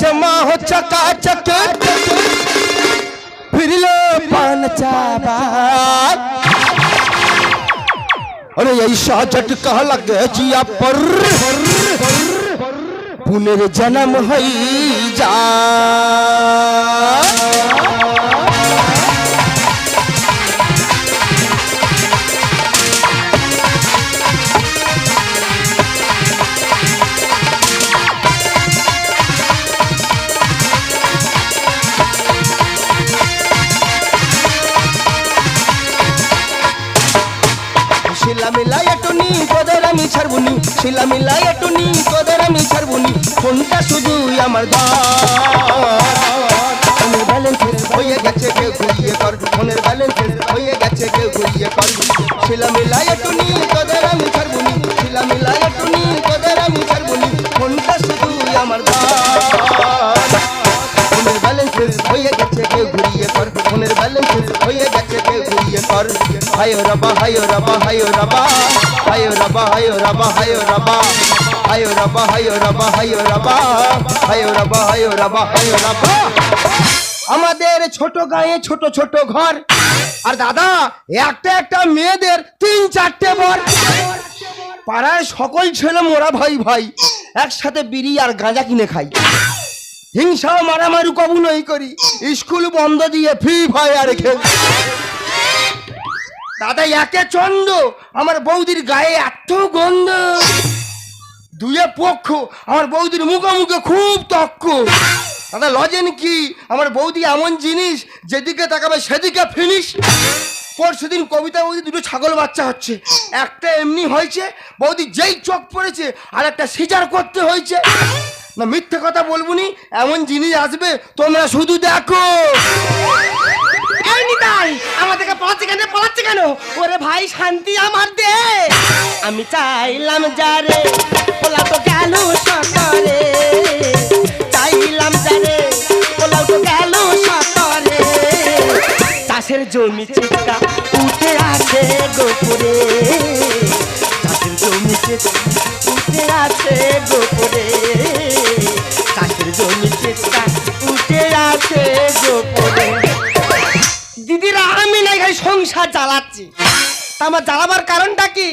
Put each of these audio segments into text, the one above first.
জমা हो चकाचक। लो पान चाबा अरे ऐसा झटका लगे जिया पर? पुनर्जन्म है जा। শিলা মিলাই টুনি, তোদের আমি ছাড়বুনি। কোনটা শুধু আমার মনের ব্যালেন্স হয়ে গেছে কেউ ঘুরিয়ে কর। মনের ব্যালেন্স হয়ে গেছে কেউ ঘুরিয়ে কর। শিলা মিলাই টুনি, তোদের আমি ছাড়বুনি। শিলা মিলাই টুনি, তোদের আমি ছাড়বুনি। কোনটা শুধু আমার মনের ব্যালেন্স হয়ে গেছে কেউ ঘুরিয়ে কর। মনের ব্যালেন্স হয়ে গেছে কেউ ঘুরিয়ে কর। হায় রবা হায় রবা হায় রবা হায় রবা হায় রবা হায় রবা হায় রবা হায় রবা হায় রবা হায় রবা হায় রবা হায় রবা আমাদের ছোট গায়ে ছোট ছোট ঘর আর দাদা একটা একটা মেয়েদের তিন চারটে বর পাড়ায় সকল ছেলে মোরা ভাই ভাই একসাথে বিড়ি আর গাঁজা কিনে খাই হিংসা মারামারি কবু নই করি স্কুল বন্ধ দিয়ে ফ্রি ফায়ার খেল দাদা একে চন্দ, আমার বৌদির গায়ে এত গন্ধ। দুয়ে পক্ষ, আমার বৌদির মুখোমুখি খুব তক্ক। দাদা, লজেন কি? আমার বৌদি এমন জিনিস, যেদিকে তাকাবে সেদিকে ফিনিশ পরশু দিন কবিতা বৌদি দুটো ছাগল বাচ্চা হচ্ছে। একটা এমনি হয়েছে, বৌদি যেই চোখ পড়েছে, আর একটা সিজার করতে হয়েছে। না, মিথ্যে কথা বলবুনি এমন জিনিস আসবে, তোমরা শুধু দেখো। এই নিতাই আমাদেরকে পড়াচ্ছে কেন? পড়াচ্ছে কেন? ওরে ভাই, শান্তি আমার দে। আমি চাইলাম যারে পোলা তো গেল সতরে। চাইলাম যারে পোলা তো গেল সতরে। চাষের জমি চিৎকা উঠে আছে গোপুরে। চাষের জমি চিৎকা উঠে আছে গোপুরে। জ্বালাচ্ছি। তা আমার জ্বালাবার কারণটা কি?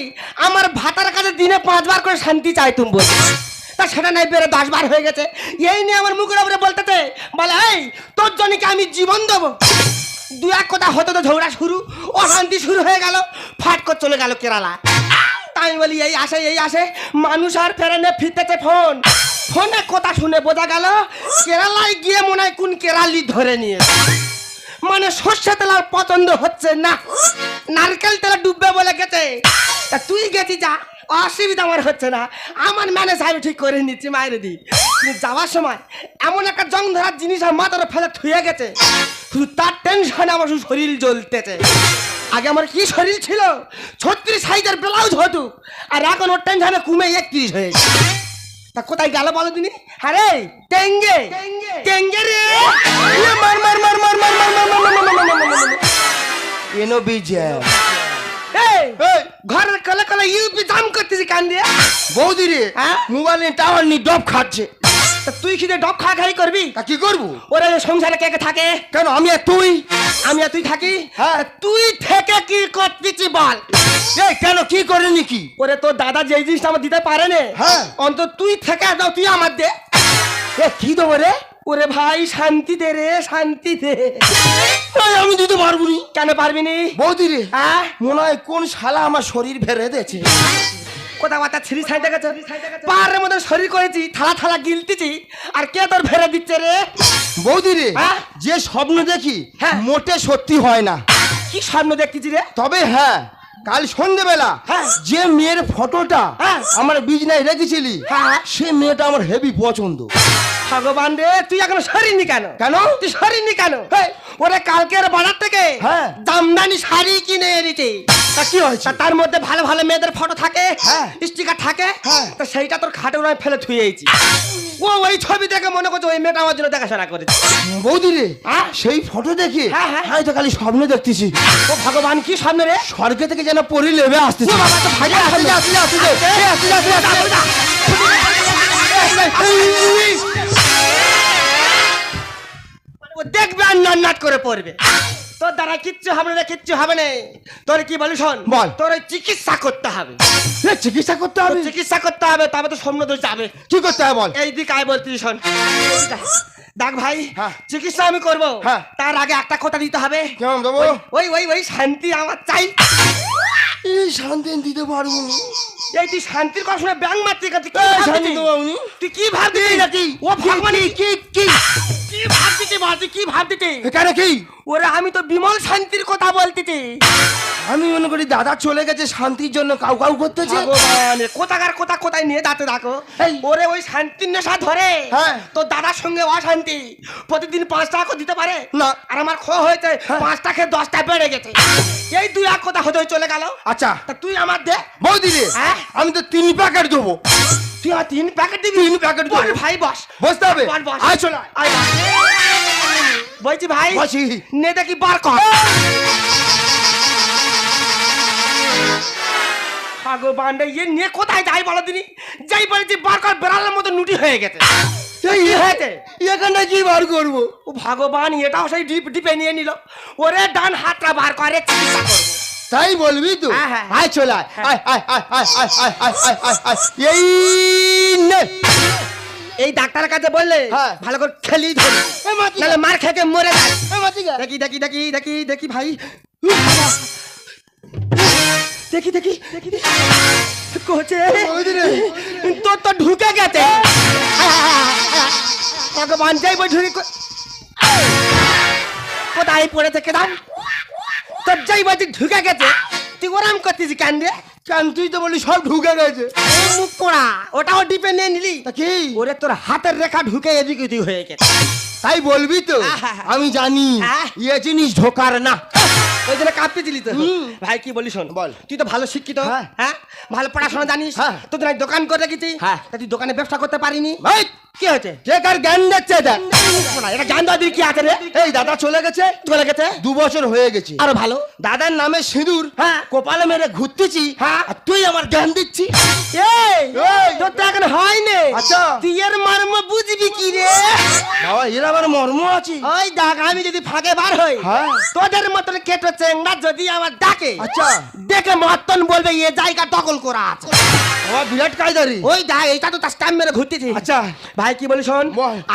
আমার ভাতার কাছে দিনে পাঁচবার করে শান্তি চাই তুমি বলছি। তা সেটা নাই বেড়ে দশবার হয়ে গেছে। এই নিয়ে আমার মুখের উপরে বলতেছে, বলে, এই, তোর জন্য কি আমি জীবন দেবো? দু এক কথা হতো তো ঝগড়া শুরু ও অশান্তি শুরু হয়ে গেল, ফাট করে চলে গেল কেরালা। আমি বলি, এই আসে এই আসে, মানুষ আর ফেরানে ফিরতেছে ফোন। ফোনে কথা শুনে বোঝা গেল, কেরালায় গিয়ে মনে হয় কোন কেরালি ধরে নিয়েছে। মানে সর্ষে তেল আর পছন্দ হচ্ছে না। নারকেল তেলে ডুববে বলে গেছে। তা তুই গেছি যা, অসুবিধা আমার হচ্ছে না। আমার ম্যানেজ আমি ঠিক করে নিচ্ছি, মায়ের দি। যাওয়ার সময় এমন একটা জং ধরার জিনিস আমার মাথার ফেলে থুয়ে গেছে। শুধু তার টেনশনে আমার শুধু শরীর জ্বলতেছে। আগে আমার কি শরীর ছিল? ছত্রিশ সাইজের ব্লাউজ হতো। আর এখন ওর টেনশনে কমে একত্রিশ হয়েছে তা কোথায় গেল বলো তুমি আরে টেঙ্গে টেঙ্গে রে মার মার মার মার মার মার মার মার মার মার মার। এনো বিজয় ঘরের কলে কলে ইউপি দাম করতেছি কান দিয়ে বৌদি রে হ্যাঁ? মোবাইল টাওয়ার নি ডব খাচ্ছে তা তুই কি ডব খা খাই করবি? তা কি করব? ওরে সংসারে কে কে থাকে? কেন আমি আর তুই? আমি আর তুই থাকি? হ্যাঁ। তুই থেকে কি করতেছি বল? এই কেন কি করেনি কি ওরে তোর দাদা যে জিনিসটা আমার দিতে পারে না হ্যাঁ। অন্তত তুই থেকে দাও তুই আমার দে। এ কি দেবো রে? ওরে ভাই শান্তি দে রে শান্তি দে। আমি দিতে পারব নি। কেন পারবি নি? বৌদি রে হ্যাঁ মনে হয় কোন শালা আমার শরীর ভেড়ে দিয়েছে। কোথা একটা ছিঁড়ি ছাই দেখেছে? পাহাড়ের মধ্যে শরীর করেছি থালা থালা গিলতেছি। আর কে তোর ফেরে দিচ্ছে রে? বৌদি রে হ্যাঁ? যে স্বপ্ন দেখি হ্যাঁ। মোটে সত্যি হয় না। কি স্বপ্ন দেখতেছি রে? তবে হ্যাঁ কাল সন্ধেবেলা হ্যাঁ। যে মেয়ের ফটোটা হ্যাঁ। আমার বিজনায় রেখেছিলি হ্যাঁ। সে মেয়েটা আমার হেভি পছন্দ ভগবান রে তুই এখন সরিনি কেন কেন? তুই সরিনি কেন। ওরে কালকের বাজার থেকে। দামদানি শাড়ি কিনে এনেছি তা কি হয়েছে তার মধ্যে ভালো ভালো মেয়েদের ফটো থাকে হ্যাঁ। স্টিকার থাকে হ্যাঁ। তো সেইটা তোর খাটে ওরা ফেলে থুয়েছি ও ওই ছবি দেখে মনে করছে ওই মেয়েটা আমার জন্য দেখাশোনা করেছে বৌদি রে? সেই ফটো দেখে হ্যাঁ, হ্যাঁ। আমি তো খালি স্বপ্ন দেখতেছি ও ভগবান কি সামনে রে স্বর্গে থেকে যেন পরি লেবে আসতেছে আসতে আর নট করে পড়বে। তোর দ্বারা কিচ্ছু হবে না কিচ্ছু হবে না। তোর কি বলি শোন বল। তোর চিকিৎসা করতে হবে। চিকিৎসা করতে হবে? চিকিৎসা করতে হবে তবে তো সামনে দোষ যাবে। কি করতে হবে বল? এই দিক আয় বলতি শোন। দেখ ভাই হ্যাঁ। চিকিৎসা আমি করব। হ্যাঁ। তার আগে একটা কথা দিতে হবে। ওই ওই ওই শান্তি আমার চাই। এই শান্তি দিতে পারব এই তুই শান্তির কথা শুনে ব্যাং মারতে গেছিস কি শান্তি দেবো আমি। তুই কি ভাবছিস? নাকি? ও ভগবান কি কি কি? কি ভাবছিস? বল কি ভাবছিস? এখানে কি? ওরে আমি তো বিমল শান্তির কথা বলতেছি। আমি মনে করি দাদা চলে গেছে শান্তির জন্য কাউ কাউ করতেছে। কোথাকার কোথা কোথায় নিয়ে দাঁতে দেখো ওরে ওই শান্তির নেশা ধরে। হ্যাঁ। তোর দাদার সঙ্গে অশান্তি। প্রতিদিন পাঁচ টাকা দিতে পারে? না। আর আমার খো হয়েছে হ্যাঁ। পাঁচটা খেয়ে দশটা বেড়ে গেছে। এই দুই এক কথা হতে চলে গেল। আচ্ছা। তা তুই আমার দে। বৌদি রে হ্যাঁ? আমি তো তিন প্যাকেট দেবো। তুই আমার তিন প্যাকেট দিবি? তিন প্যাকেট দেবো। ভাই বস। বসতে হবে। আয় চলে আয়। বলছি ভাই বসি। নে দেখি বার কর। ভগবান রে, ইয়ে নিয়ে কোথায় যাই বলো দিনি? যাই বলেছি বার কর বেড়ালের মতো নুটি হয়ে গেছে। হয়েছে? এখানে কি বার করব? ভগবান এটাও সেই ডিপ ডিপে নিয়ে নিল। ওরে ডান হাতটা বার করে চিকিৎসা করব। তাই বলবি তো? হ্যাঁ, হ্যাঁ। আয় চলে আয়। আয় আয় আয় আয় আয় আয় আয় আয় আয় আয়। এই নে। এই ডাক্তারের কাছে বললে হ্যাঁ। ভালো করে খেলি ধরি। মার খেতে মরে যায়। দেখি দেখি দেখি দেখি দেখি ভাই। দেখি দেখি দেখি কোচে। তোর তো ঢুকে গেছে। ভগবান যাই বই ঢুকে কোথায় পড়ে থেকে দাম তোর যাই ঢুকে গেছে। তুই ওরাম করতেছি কেন রে? কেন তুই তো বলি সব ঢুকে গেছে। মুখ পোড়া ওটাও ডিপে নিয়ে নিলি? তা কি? ওরে তোর হাতের রেখা ঢুকে এদিক ওদিক হয়ে গেছে। তাই বলবি তো? আমি জানি আহ। ইয়ে জিনিস ঢোকার না। ওই জন্য তো ভাই কি শোন বল। তুই তো ভালো শিক্ষিত হ্যাঁ। হ্যাঁ ভালো পড়াশোনা জানিস হ্যাঁ। তোদের আমি দোকান করে রেখেছি হ্যাঁ। তুই দোকানে ব্যবসা করতে পারিনি ভাই কি হয়েছে কে কার জ্ঞান দিচ্ছে এটা জ্ঞান দিয়ে কি আছে রে এই দাদা চলে গেছে চলে গেছে দু বছর হয়ে গেছে আরও ভালো দাদার নামে সিঁদুর হ্যাঁ। কপালে মেরে ঘুরতেছি হ্যাঁ। তুই আমার জ্ঞান দিচ্ছি এই। তোর তো এখন হয়নি আচ্ছা। তুই এর মর্ম বুঝবি কি রে বাবা এর আবার মর্ম আছে। ওই দেখ আমি যদি ফাঁকে বার হই হ্যাঁ। তোদের মতন কেটো চেংড়া যদি আমার ডাকে আচ্ছা। দেখে মতন বলবে এ জায়গা দখল করা আছে। বাবা বিরাট কায়দারি। ওই দেখ এইটা তো তার স্ট্যাম্প মেরে ঘুরতেছি। আচ্ছা। ভাই কি বলি শোন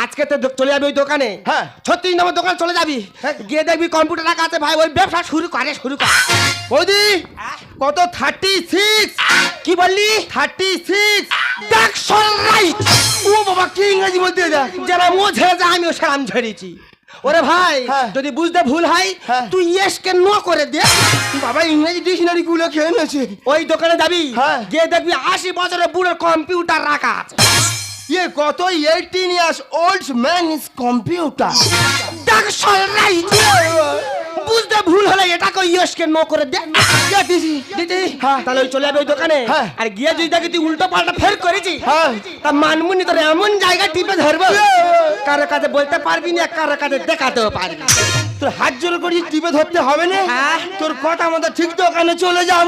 আজকে তো চলে যাবি ওই দোকানে। হ্যাঁ। ছত্রিশ নম্বর দোকান চলে যাবি। হ্যাঁ। গিয়ে দেখবি কম্পিউটার রাখা আছে। ভাই ওই ব্যবসা শুরু করে শুরু কর। বৌদি কত থার্টি সিক্স কি বললি? থার্টি সিক্স দেখ রাইট ও বাবা কি ইংরেজি বলতে দেখ। যারা মো যায় আমিও সেরাম ঝেড়েছি ওরে ভাই হ্যাঁ। যদি বুঝতে ভুল হয় হ্যাঁ। তুই ইয়েসকে নো করে দে বাবা ইংরেজি ডিকশনারি গুলো খেয়ে নেছে ওই দোকানে যাবি হ্যাঁ। গিয়ে দেখবি আশি বছরের বুড়োর কম্পিউটার রাখা আছে ইয়ে কত eighteen years old man is computer right বুঝতে ভুল হলে এটাকে ইয়েসকে নো করে দে দিদি হ্যাঁ। তাহলে ওই চলে যাবে ওই দোকানে। আর গিয়ে যদি দেখি তুই উল্টো পাল্টা ফের করেছি। তা মানমুনি তোর এমন জায়গা টিপে ধরবো কারও কাছে বলতে পারবি না কারও কাছে দেখাতেও পারবি তোর হাত জোর করি টিপে ধরতে হবে না? হ্যাঁ। তোর কথা মতো ঠিক দোকানে চলে যাব।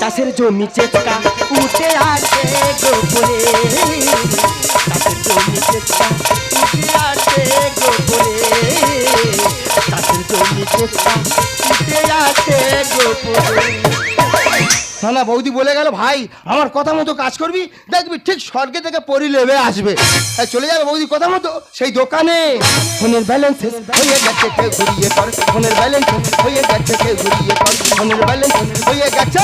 চাষের জমি চেষ্টা উঠে আসে গোপরে চাষের জমি চেষ্টা উঠে আসে গোপরে চাষের জমি চেষ্টা উঠে আসে গোপরে না বৌদি বলে গেল, ভাই, আমার কথা মতো কাজ করবি? দেখবি ঠিক স্বর্গে থেকে পরি লেবে আসবে। তাই চলে যাবে বৌদি কথা মতো? সেই দোকানে। ফোনের ব্যালেন্স হয়ে গেছে কে ঘুরিয়ে কর। ফোনের ব্যালেন্স হয়ে গেছে কে ঘুরিয়ে কর। ফোনের ব্যালেন্স হয়ে গেছে।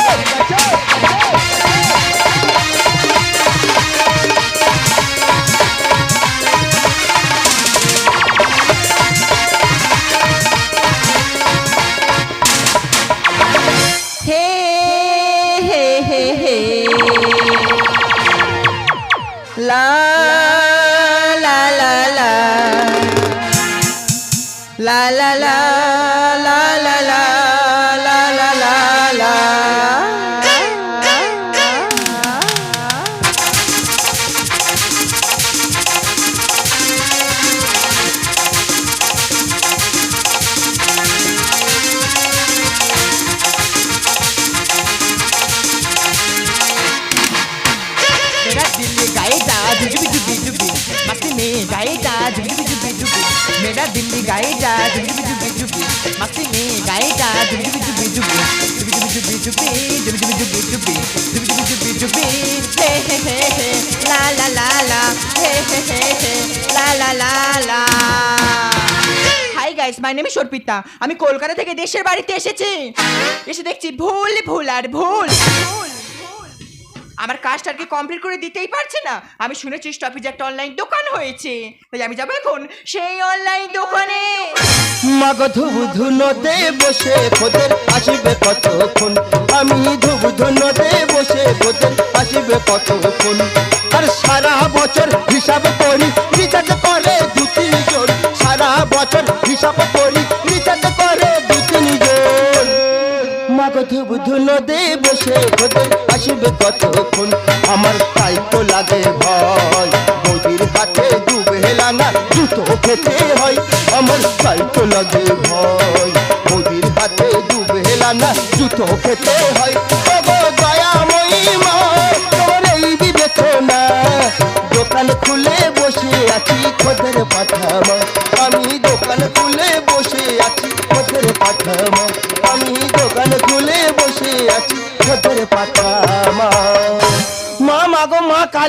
मेरा दिल गाएगा जुबी जुबी जुबी मस्ती में गाएगा जुबी जुबी जुबी मेरा दिल्ली गाएगा जुबी जुबी जुबी मस्ती में गाएगा जुबी जुबी जुबी जुबी जुबी जुबी जुबी जुबी जुबी जुबी जुबी जुबी जुबी जुबी हे हे हे हे ला ला ला ला हे हे हे हे লা লা লা লা hi guys my name is Arpita আমি কলকাতা থেকে দেশের বাড়িতে এসেছি এসে দেখছি ভুল ভুল আর ভুল ভুল, ভুল। আমার কাজটা আর কি কমপ্লিট করে দিতেই পারছে না। আমি শুনেছি স্টপেজে একটা অনলাইন দোকান হয়েছে। তাই আমি যাব এখন সেই অনলাইন দোকানে। মাগ ধুব ধুনোতে বসে খোদের আসবে কতক্ষণ? আমি ধুব ধুনোতে বসে খোদের আসবে কতক্ষণ? আর সারা বছর হিসাব করি, রিচার্জ করে দু তিনজন সারা বছর হিসাব করি, রিচার্জ করে দু তিন জন। মাগ ধুব ধুনোতে বসে খোদের আসবে কতক্ষণ? আমার তাই তো লাগে ভয়। বৌদির হাতে ডুবে না জুতো খেতে হয়। আমার তাই তো লাগে ভয়। বৌদির হাতে ডুবে না জুতো খেতে হয়। দয়াময়ী মা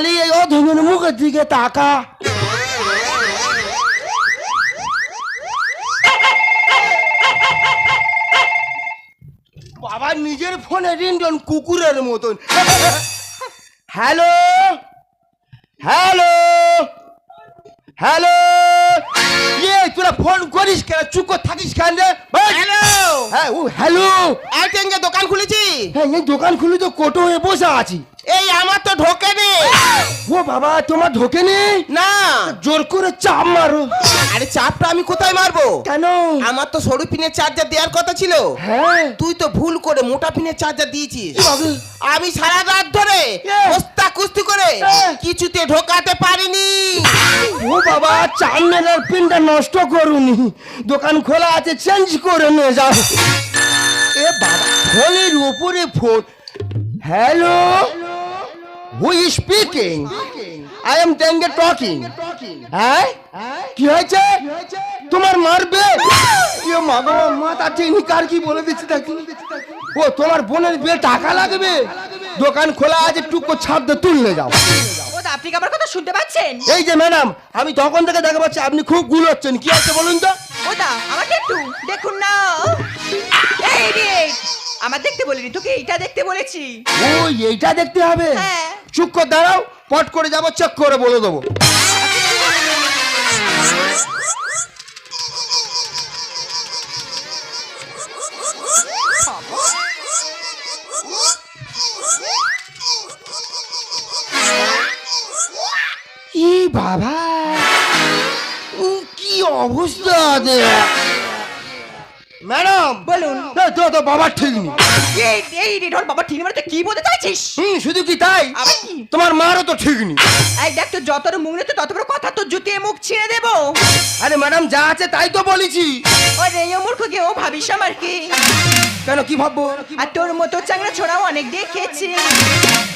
কালী এই অধমের মুখের দিকে তাকা। বাবা, নিজের ফোনে রিংটন কুকুরের মতন। হ্যালো? হ্যালো? হ্যালো? ইয়ে তোরা ফোন করিস কেন? চুপ করে থাকিস কেন রে? হ্যালো হ্যাঁ ও হ্যালো আইটেঙ্গে দোকান খুলেছি? হ্যাঁ এই দোকান খুলে তো কোটো হয়ে বসে আছি। এই আমার তো ঢোকে নে ও বাবা তোমার ঢোকে নেই না। জোর করে চাপ মারো। আরে চাপটা আমি কোথায় মারবো? কেন? আমার তো সরু পিনের চার্জার দেওয়ার কথা ছিল। হ্যাঁ। তুই তো ভুল করে মোটা পিনের চার্জার দিয়েছিস। আমি সারা রাত ধরে এ। ওস্তা কুস্তি করে কিছুতে ঢোকাতে পারিনি। ও বাবা চার মেলার পিনটা নষ্ট করুনি। দোকান খোলা আছে চেঞ্জ করে নিয়ে যাও। এ বাবা, ফোনের উপরে phone. Hello who speaking I am Tenge talking হ্যাঁ? কি হয়েছে? তোমার মারবে? এ মা বাবা মাথা টেকনি কার কি বলে দিচ্ছি দেখি। ও, তোমার বোনের বিয়ে টাকা লাগবে? দোকান খোলা আছে, টুকো দিয়ে তুললে যাও। আপনি কি আমার কথা শুনতে পাচ্ছেন? এই যে ম্যাডাম আমি তখন থেকে দেখা পাচ্ছি আপনি খুব গুল হচ্ছেন। কি আছে বলুন তো? ওটা আমাকে একটু দেখুন না। এই রে আমার দেখতে বলিনি তোকে এইটা দেখতে বলেছি। ওই এইটা দেখতে হবে? হ্যাঁ। চুপ করে দাঁড়াও পট করে যাব চেক করে বলে দেবো। ই বাবা কি অবস্থা আছে? ম্যাডাম বলুন। তো তো বাবার ঠিক নেই এই এই রে ঢোল বাবা ঠিক মানে তুই কি বলতে চাইছিস? হুম শুধু কি তাই? আবার কি? তোমার মারও তো ঠিক নেই। এই দেখ তো যত মুখ তো তত বড় কথা তো জুতিয়ে মুখ ছিঁড়ে দেবো। আরে ম্যাডাম যা আছে তাই তো বলেছি। ও রে ও মূর্খ কেউ ভাবিস আমার কি? কেন কি ভাববো? আর তোর মতো চাংড়া ছোড়াও অনেক দেখেছি।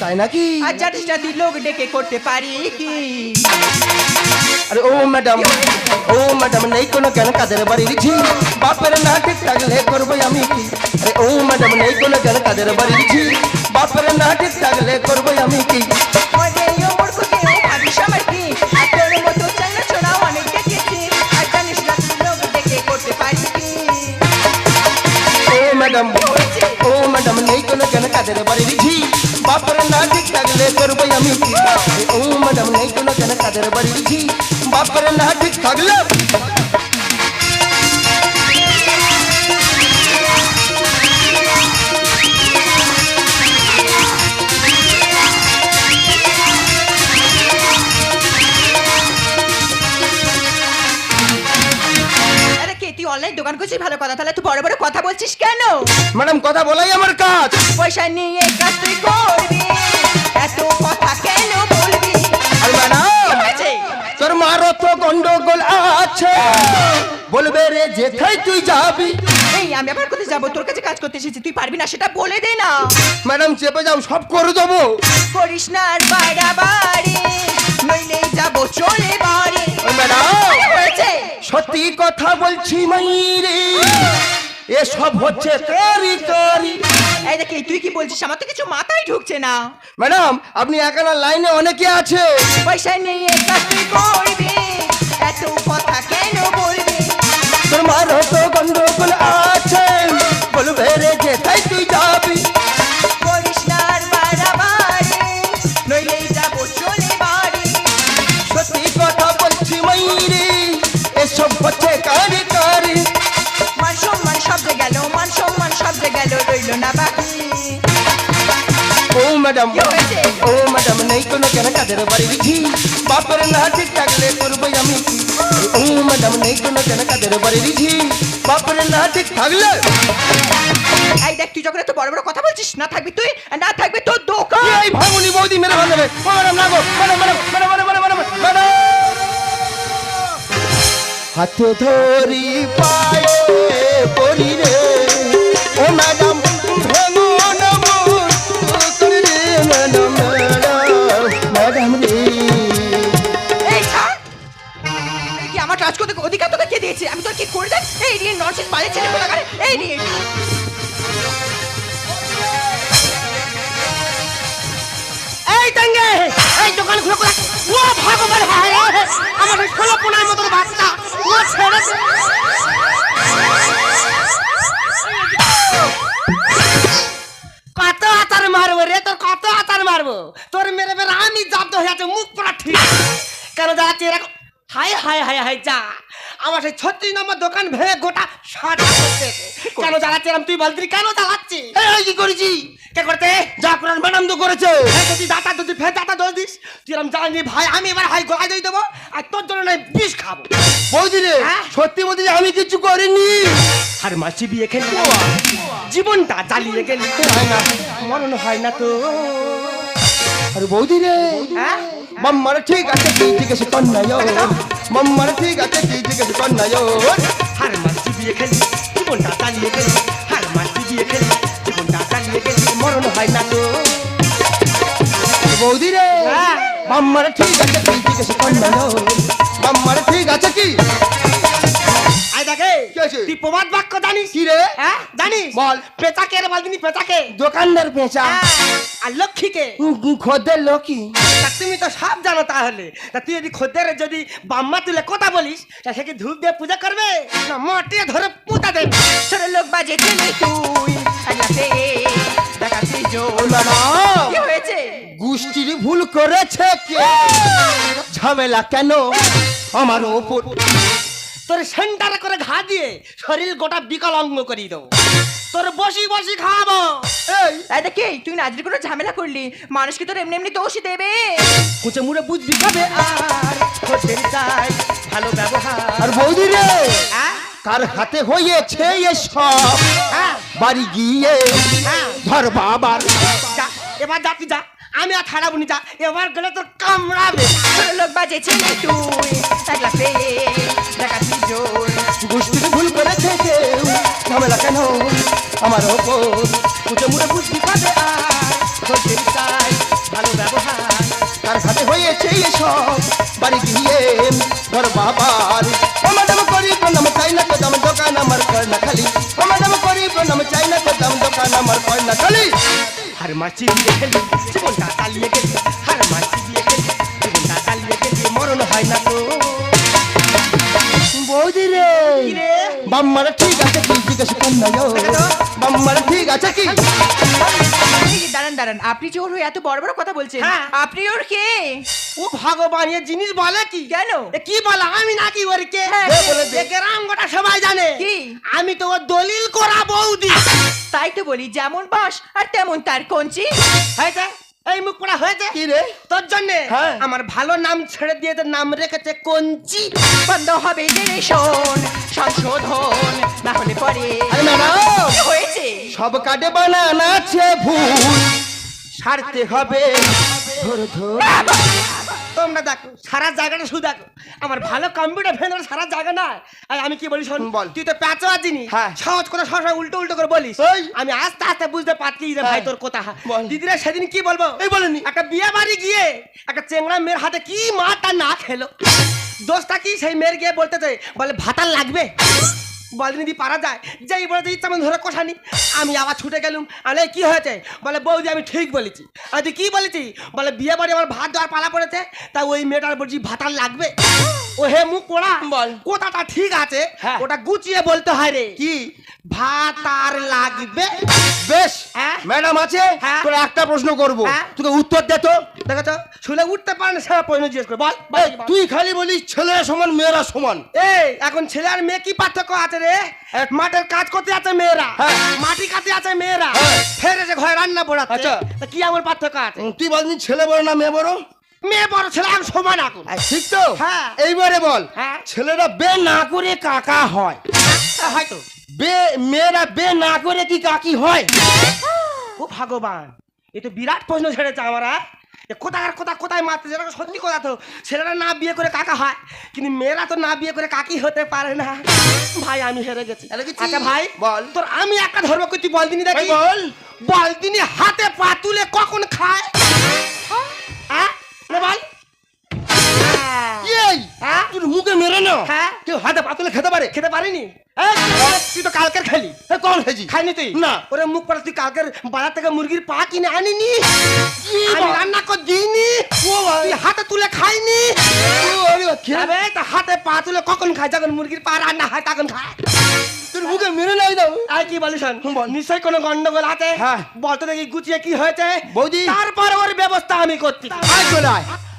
তাই নাকি? আর জানিস না তুই লোক ডেকে করতে পারি কি? আরে ও ম্যাডাম ও ম্যাডাম নেই কোনো কেন কাদের বাড়ির ঝি? বাপের না ঠিক থাকলে করব আমি কি? আরে ও ম্যাডাম নেই কোনো চলে গেল তাদের বাড়ি ঝি বাপের নাটি থাকলে করব আমি কি? ও ম্যাডাম নেই কোনো কেন কাদের বাড়ির ঝি বাপের নাটি থাকলে করব আমি কি? ও ম্যাডাম নেই কোনো কেন কাদের বাড়ির ঝি না ঠিক থাকলে করছিস ভালো কথা তাহলে তুই বড় বড় কথা বলছিস কেন? ম্যাডাম কথা বলাই আমার কাজ। পয়সা নিয়ে কাজ তুই করবি এত কথা কেন বলবি? আর ম্যাডাম? তোর মারও তো গন্ডগোল আছে। বলবে রে যেথায় তুই যাবি। এই আমি আবার কোথায় যাব? তোর কাছে কাজ করতে এসেছি তুই পারবি না সেটা বলে দে না। ম্যাডাম চেপে যাও সব করে দেবো। করিস না আর বাড়াবাড়ি নইলে যাব চলে বাড়ি। ম্যাডাম সত্যি কথা বলছি মাইরে এসব হচ্ছে তরি তরি এই দেখি তুই কি বলছিস? আমার তো কিছু মাথায় ঢুকছে না। ম্যাডাম আপনি একানা লাইনে অনেকে আছে। পয়সা নেই চাকরি করবি এত কথা কেন বলবি? তোর মার তো গন্ডগোল আছে বলবে রে হচ্ছে কারি কারি মান সম্মান শব্দে গেল মান সম্মান শব্দে গেল রইল না বাকি। ও ম্যাডাম ও ম্যাডাম নেই কোনো কেন কাদের বাড়ির ঝি বাপের না ঠিক থাকলে করব আমি ও ম্যাডাম নেই কোনো কেন কাদের বাড়ির ঝি বাপের না ঠিক থাকলে এই দেখ তুই যখন এত বড় বড় কথা বলছিস না থাকবি তুই না থাকবি তোর দোকান। এই ভাঙুনি বৌদি মেরে ভাঙবে। ম্যাডাম না গো madam madam madam madam madam. হাতে ধরি পায়ে পড়ি রে। ও ম্যাডাম ভেঙো না মোর তোর রে ম্যাডাম ম্যাডাম ম্যাডাম রে। এই ছাড়! এই কি আমার কাজ করতে অধিকার তোকে কে দিয়েছে? আমি তোর কি করে দেখ এই নিয়ে নরসিং বাড়ি ছেলে কোথাকার? এই নিয়ে। এই টাঙ্গে এই দোকান খুলে কোথা ও ভগবান হায় আমার ষোলো পোনার মতন বাচ্চা। যা। আমার সেই ছত্রিশ নম্বর দোকান ভেঙে গোটা সাজা করতে কেন জ্বালাচ্ছি এরম তুই বলতি কেন জ্বালাচ্ছি এই, কি করেছি? কে করতে? যা করার ম্যাডাম তো করেছে যদি দাতা যদি ফের দাতা দোষ দিস তুই এরম জানি ভাই আমি এবার হাই গোয়া দিয়ে দেবো আর তোর জন্য নয় বিষ খাব। বৌদি রে হ্যাঁ? সত্যি বলতে যে আমি কিছু করিনি। আর মাছি বিয়ে খেলি জীবনটা জ্বালিয়ে গেলি হয় না মরণ হয় না তো। আরে বৌদি রে হ্যাঁ মাম্মার ঠিক আছে কি জিজ্ঞেস কর না ইয়ো। মাম্মার ঠিক আছে কি জিজ্ঞেস কর না ইয়ো। আর মাছি বিয়ে খেলি জীবনটা জ্বালিয়ে গেলি আর মাছি বিয়ে খেলি জীবনটা জ্বালিয়ে গেলি মরণ হয় না তো বৌদি রে হ্যাঁ। মাম্মার ঠিক আছে কি জিজ্ঞেস কর না ইয়ো। মাম্মার ঠিক আছে কি কি আছে? তুই প্রবাদ বাক্য জানিস? কি রে? হ্যাঁ জানিস? বল। পেঁচাকে রে বলদিনি পেঁচাকে। দোকানদার পেঁচা। হ্যাঁ, আর লক্ষ্মীকে। খদ্দের লোকি তুমি তো সব জানো তাহলে। তা তুই যদি খদ্দের যদি বাম্মা তুলে কথা বলিস তা সে কি ধূপ দিয়ে পূজা করবে? না মাটিয়ে ধরে পুঁতা দেবে। ছোট লোক বাজে তুই দেখাচ্ছি কি হয়েছে? গোষ্ঠীর ভুল করেছে কে? ঝামেলা কেন? আমার ওপর তোর সেন্টারে করে ঘা দিয়ে শরীর গোটা বিকলাঙ্গ করিয়ে দেবো। তোর বসি বসি খাব এই দেখি তুই নাজির করে ঝামেলা করলি? মানুষকে তোর এমনি এমনি দোষই দেবে। কুচে মুড়ে বুঝবি কবে আর খদ্দের চাই ভালো ব্যবহার। আর বৌদি রে হ্যাঁ? কার হাতে হয়েছে এসব হ্যাঁ। বাড়ি গিয়ে হ্যাঁ। ধর বাবার। এবার যা তুই যা আমি আর ছাড়াবো নি যা। এবার গেলে তোর কামড়াবে। লোক বাজে ছেলে তুই একলা পেয়ে। দেখাচ্ছি জোর। গোষ্ঠীর ভুল করেছে কেউ, ঝামেলা কেন? আমার ওপর কুচে মুড়ে বুঝবি কবে আর চাই ভালো ব্যবহার। কার হাতে হয়েছে এসব? বাড়ি গিয়ে ধর বাবার। ও ম্যাডাম করি প্রণাম, চাই না তো দাম দোকান আমার কর না খালি। ও ম্যাডাম করি প্রণাম, চাই না তো দাম দোকান আমার কর না খালি। হার মাছি দিয়ে খেলি জীবনটা চালিয়ে গেলি? হার মাছি বৌদি রে বাম্মারা ঠিক আছে কি? জিজ্ঞেস বাম্মারা ঠিক আছে কি? যে দাঁড়ান দাঁড়ান। আপনি চোর হয়ে এত বড় বড় কথা বলছেন হ্যাঁ। আপনি ওর কে? ও ভগবান এ জিনিস বলে কি? কেন? কি বলে? আমি নাকি ওর কে? হ্যাঁ, বলে দে। এ গ্রাম গোটা সবাই জানে। কি? আমি তো ওর দলিল করা বৌদি। তাই তো বলি যেমন বাস আর তেমন তার কঞ্চি। হয়েছে? এই মুখ পড়া হয়েছে? কি রে? তোর জন্য। হ্যাঁ। আমার ভালো নাম ছেড়ে দিয়ে তোর নাম রেখেছে কঞ্চি। বন্ধ হবে রেশন সংশোধন না হলে পরে হয়েছে? সব কাটে বানান আছে ভুল। সারতে হবে। ধর ধর। তোমরা দেখো সারা জায়গাটা শুধু দেখো আমার ভালো কম্পিউটার ফেনার সারা জায়গা না আর আমি কি বলি শোন বল। তুই তো প্যাচো আছিনি হ্যাঁ। সহজ করে সহজ উল্টো উল্টো করে বলিস ওই। আমি আস্তে আস্তে বুঝতে পারছি যে ভাই হ্যাঁ। তোর কথা। দিদিরা সেদিন কি বলব এই বলেনি। একটা বিয়ে বাড়ি গিয়ে একটা চেংড়া মেয়ের হাতে কি মাটা না খেলো দোষটা কি সেই মেয়ের গিয়ে বলতেছে বলে ভাতার লাগবে বলে দিদি পারা যায়, যেই বলে ইচ্ছা মতো ধরে কষানি। আমি আবার ছুটে গেলুম, আরে কি হয়েছে? বলে, বৌদি, আমি ঠিক বলেছি। আর তুই কী বলেছি? বলে, বিয়ে বাড়ি আমার ভাত দেওয়ার পালা পড়েছে, তা ওই মেয়েটার বলছি, ভাতার লাগবে? ও হে মুখ পোড়া বল। কোথাটা ঠিক আছে হ্যাঁ। ওটা গুছিয়ে বলতে হয় রে কি ভাত আর লাগবে বেশ হ্যাঁ? ম্যাডাম আছে হ্যাঁ? তোর একটা প্রশ্ন করব? তোকে উত্তর দে তো দেখেছ শুনে উঠতে পারে না সেটা প্রশ্ন জিজ্ঞেস করে বল তুই খালি বলিস ছেলেরা সমান মেয়েরা সমান এই এখন ছেলে আর মেয়ে কি পার্থক্য আছে রে মাঠের কাজ করতে আছে মেয়েরা। মাটি কাটতে আছে মেয়েরা। ফের এসে ঘরে রান্না পড়াচ্ছে আচ্ছা। তা কি আমার পার্থক্য আছে তুই বলছিস ছেলে বড় না মেয়ে বড় মেয়ে বড় ছেলে এখন সমান এখন এই, ঠিক তো? হ্যাঁ। এইবারে বল হ্যাঁ। ছেলেরা বে না করে কাকা হয়। হয়তো। বে মেয়েরা বে না করে কি কাকি হয়? ও ভগবান এ তো বিরাট প্রশ্ন ছেড়েছে আমরা এ কোথাকার কোথা কোথায় মারতে যেটা সত্যি কথা তো। ছেলেরা না বিয়ে করে কাকা হয় কিন্তু মেয়েরা তো না বিয়ে করে কাকি হতে পারে না। ভাই আমি হেরে গেছি। আচ্ছা ভাই বল। তোর আমি একটা ধর্ম তুই বল দিনি দেখি। বল বল। দিনি হাতে পা তুলে কখন খায়? হ্যাঁ? এই হ্যাঁ? তোর মুখে মেরে না। হ্যাঁ? কেউ হাতে পাতলে খেতে পারে? খেতে পারিনি। তুই তো কালকের খেলি। কখন খেয়েছি? খাইনি তুই? না। ওরে মুখ পড়া তুই কালকের বাজার থেকে মুরগির পা কিনে আনিনি? আমি রান্না করে দিইনি? তুই হাতে তুলে খাইনি? খেয়ে- তা হাতে পা তুলে কখন খায়? যখন মুরগির পা রান্না হয় তখন খায়। তোর মুখে মেরে নাই দাও আর কি বলিস কোনো গন্ডগোল আছে? হ্যাঁ। বলতো দেখি গুছিয়ে কি হয়েছে। বৌদি। তারপর ওর ব্যবস্থা আমি করছি।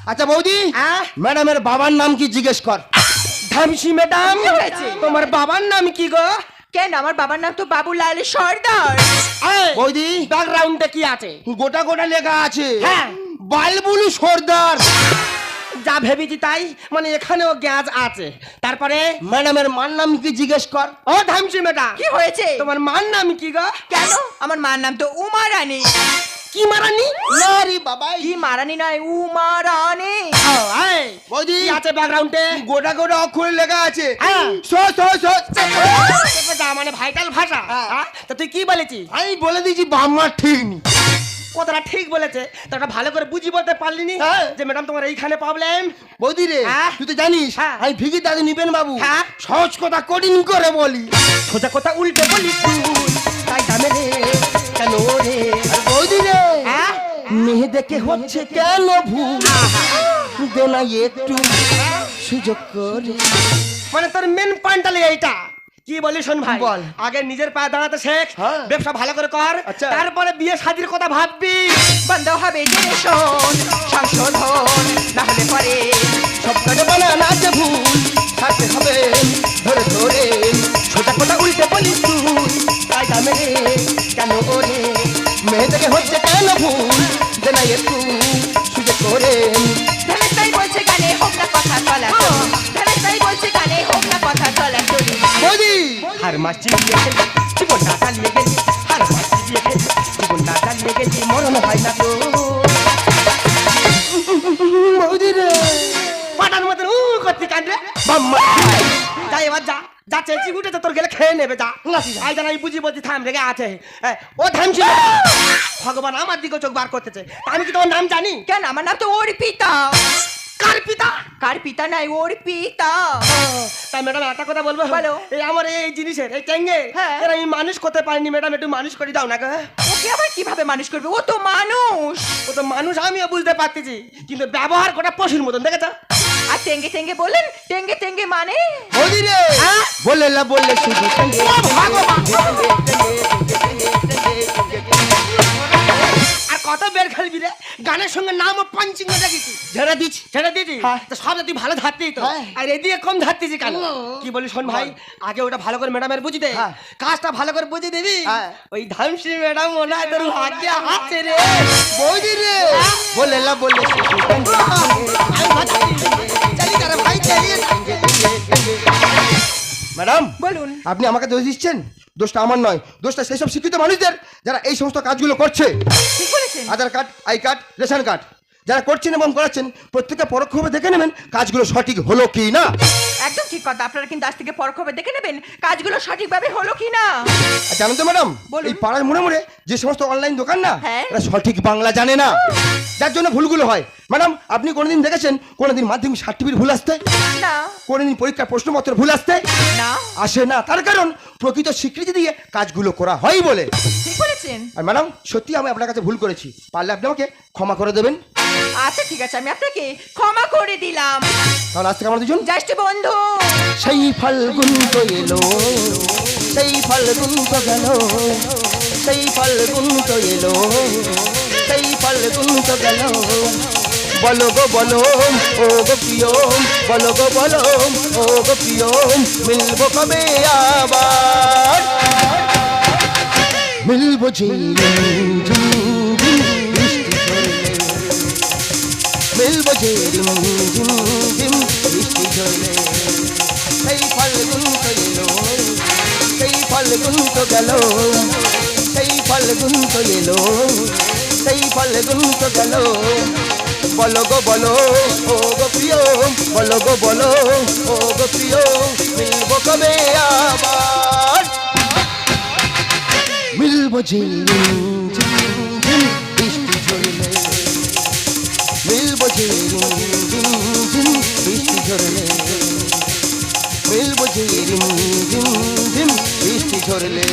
আচ্ছা বৌদি। হ্যাঁ? ম্যাডামের বাবার নাম কি জিজ্ঞেস কর। ধামসি ম্যাডাম। তোমার বাবার নাম কি গো? কেন? আমার বাবার নাম তো বাবুলাল সর্দার। বৌদি। ব্যাকগ্রাউন্ডে কি আছে? গোটা গোটা লেখা আছে। হ্যাঁ। বালবুলু সর্দার। যা ভেবেছি তাই মানে এখানেও গ্যাস আছে। তারপরে ম্যাডামের মার নাম কি জিজ্ঞেস কর। ও ধামসি ম্যাডাম কি হয়েছে? তোমার মার নাম কি গো? কেন? আমার মার নাম তো উমা রানী কি মারানি? না রে বাবা কি মারানি নয় উমা রানী এই, বৌদি। আছে ব্যাকগ্রাউন্ডে গোটা গোটা অক্ষরে লেখা আছে। হ্যাঁ। সো সো সো মানে ভাইটাল ভাষা। হ্যাঁ? তা তুই কি বলেছিস? আমি বলে দিয়েছি বাম্মার ঠিক নি কথাটা ঠিক বলেছে তো ওটা ভালো করে বুঝি বলতে পারলি নি হ্যাঁ। যে ম্যাডাম তোমার এইখানে প্রবলেম বৌদি রে হ্যাঁ। তুই তো জানিস হ্যাঁ। আমি ভিকি দাদু নিবেন বাবু হ্যাঁ। সহজ কথা কঠিন করে বলি সোজা কথা উল্টে বলি তুই তাই দামে রে কেন রে আর বৌদি রে হ্যাঁ? মেয়ে দেখে হচ্ছে কেন ভুল দে না একটু সুযোগ করে মানে তোর মেন পয়েন্টটা লেগে এইটা কি বলি শোন ভাই বল। আগে নিজের পায়ে দাঁড়াতে শেখ হ্যাঁ। ব্যবসা ভালো করে কর আচ্ছা। তারপরে বিয়ে শাদির কথা ভাববি বন্ধ হবে জেনেশন সংশোধন না হলে পরে সব কাজে বানা না যে ভুল থাকতে হবে ধরে ধরে সোজা কথা উল্টে বলিস তুই তাই দামে কেন রে মেয়ে দেখে হচ্ছে কেন ভুল দে না একটু চালিয়ে গেলি গেলি চালিয়ে গেলি মরণ হয় না তো। পাটার মতন উ করতে কান্দে বাম্মা এবার যা। যা চেঁচি উঠেছে তোর গেলে খেয়ে নেবে যা। আই জানা বুঝি বলছি থাম রেগে আছে। ও থামছি ভগবান আমার দিকে চোখ বার করতেছে। আমি কি তোমার নাম জানি? কেন? আমার নাম তো ওর পিতা। কার পিতা? কার পিতা নাই ওর পিতা। তাই ম্যাডাম একটা কথা বলব? বলো। এই আমার এই জিনিসের এই টেঙ্গে হ্যাঁ। এর আমি মানুষ করতে পারিনি ম্যাডাম একটু মানুষ করে দাও না গো। ওকে আবার কীভাবে মানুষ করবে? ও তো মানুষ। ও তো মানুষ আমিও বুঝতে পারতেছি কিন্তু ব্যবহার করা পশুর মতন দেখেছ? আর টেঙ্গে টেঙ্গে বললেন টেঙ্গে টেঙ্গে মানে? বৌদি রে! হ্যাঁ? বললে না বললে শুধু। ও ভগবান! কত বের খেলবি রে? গানের সঙ্গে নাম পাঞ্চিং দেখেছি। ঝেড়ে দিচ্ছি ঝেড়ে দিচ্ছি। হ্যাঁ। তো সব তুই ভালো ধারতেই তো। হ্যাঁ। আর এদিকে কম ধারতেছি কেন? কি বলি শোন ভাই আগে ওটা ভালো করে ম্যাডামের বুঝি দে। কাজটা ভালো করে বুঝি দিবি? হ্যাঁ। ওই ধামসি ম্যাডাম মনে হয়। তোর ভাগ্যে আছে রে। বৌদি রে। বললে না চালিয়ে ম্যাডাম। বলুন। আপনি আমাকে দোষ দিচ্ছেন? দোষটা আমার নয় দোষটা সেই সব শিক্ষিত মানুষদের যারা এই সমস্ত কাজগুলো করছে। ঠিক বলেছেন। Aadhaar card I card ration card. যারা করছেন এবং করাচ্ছেন প্রত্যেকে পরোক্ষভাবে দেখে নেবেন কাজগুলো সঠিক হলো কি না। একদম ঠিক কথা আপনারা কিন্তু আজ থেকে পরক্ষবে দেখে নেবেন কাজগুলো সঠিকভাবে হলো কি না। আর জানো তো ম্যাডাম বলুন। এই পাড়ার মোড়ে মোড়ে যে সমস্ত অনলাইন দোকান না হ্যাঁ। এরা সঠিক বাংলা জানে না। যার জন্য ভুলগুলো হয়। ম্যাডাম আপনি কোনোদিন দেখেছেন কোনোদিন মাধ্যমিক সার্টিফিকেট ভুল আসতে? না। কোনোদিন পরীক্ষার প্রশ্নপত্র ভুল আসতে? না। আসে না। তার কারণ প্রকৃত স্বীকৃতি দিয়ে কাজগুলো করা হয় বলে। ঠিক বলেছেন? আর ম্যাডাম সত্যি আমি আপনার কাছে ভুল করেছি। পারলে আপনি আমাকে ক্ষমা করে দেবেন। আচ্ছা ঠিক আছে আমি আপনাকে ক্ষমা করে দিলাম। তাহলে আজ থেকে আমরা দুজন জ্যেষ্ঠ বন্ধু। সেই ফাল্গুন তো এলো সেই ফাল্গুন তো গেল সেই ফাল্গুন তো এলো সেই ফাল্গুন তো গেল। বলো গো বলো ও গো প্রিয় বলো গো বলো ও গো প্রিয় মিলবো কবে আবার? মিলবো মিলবো যে রিম ঝিম ঝিম বৃষ্টি ঝরলে সেই ফাল্গুন তো এলো সেই ফাল্গুন তো গেল। সেই ফাল্গুন তো এলো সেই ফাল্গুন তো গেল। বলো গো বলো ও গো প্রিয় বলো গো বলো ও গো প্রিয় মিলবো কবে আবার? মিলবো বৃষ্টি ঝরলে মিলবো বৃষ্টি ঝরলে মিলবো ঝিম ঝিম বৃষ্টি ঝরলে